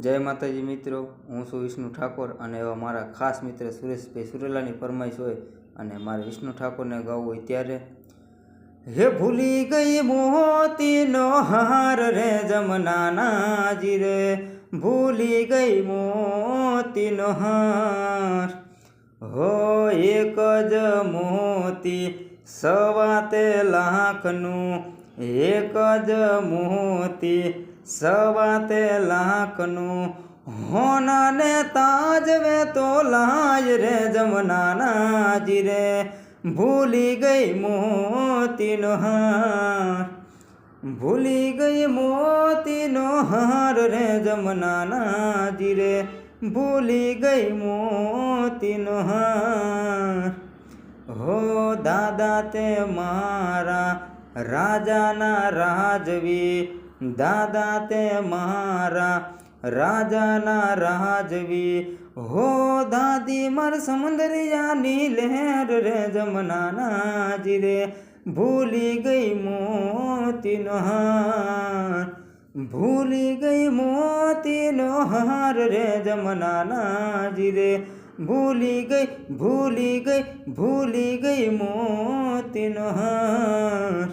જય માતાજી મિત્રો, હું છું વિષ્ણુ ઠાકોર અને એવા મારા ખાસ મિત્ર સુરેશભાઈ સુરેલાની ફરમાઈશ હોય અને મારે વિષ્ણુ ઠાકોરને ગાવું હોય ત્યારે, હે ભૂલી ગઈ મોતીનો હાર રે જમનાનાજી રે, ભૂલી ગઈ મોતીનો હાર. હો એક જ મોતી સવાતે લાખનું, એક જ મોતી સવાતે લાખનું હોનાને તાજવે તો લાય રે જમનાનાજી રે ભૂલી ગઈ મોતીનો હાર ભૂલી ગઈ મોતીનો હાર રે જમનાનાજી રે ભૂલી ગઈ મોતીનો હાર હો દાદા તે મારા રાજાના રાજવી દાદા તે મારા રાજાના રાજવી હો દાદી માર સમંદરિયાની લહેર રે જમનાનાજી રે ભૂલી ગઈ મોતીનો હાર ભૂલી ગઈ મોતીનો હાર રે જમનાનાજી રે ભૂલી ગઈ ભૂલી ગઈ ભૂલી ગઈ મોતીનો હાર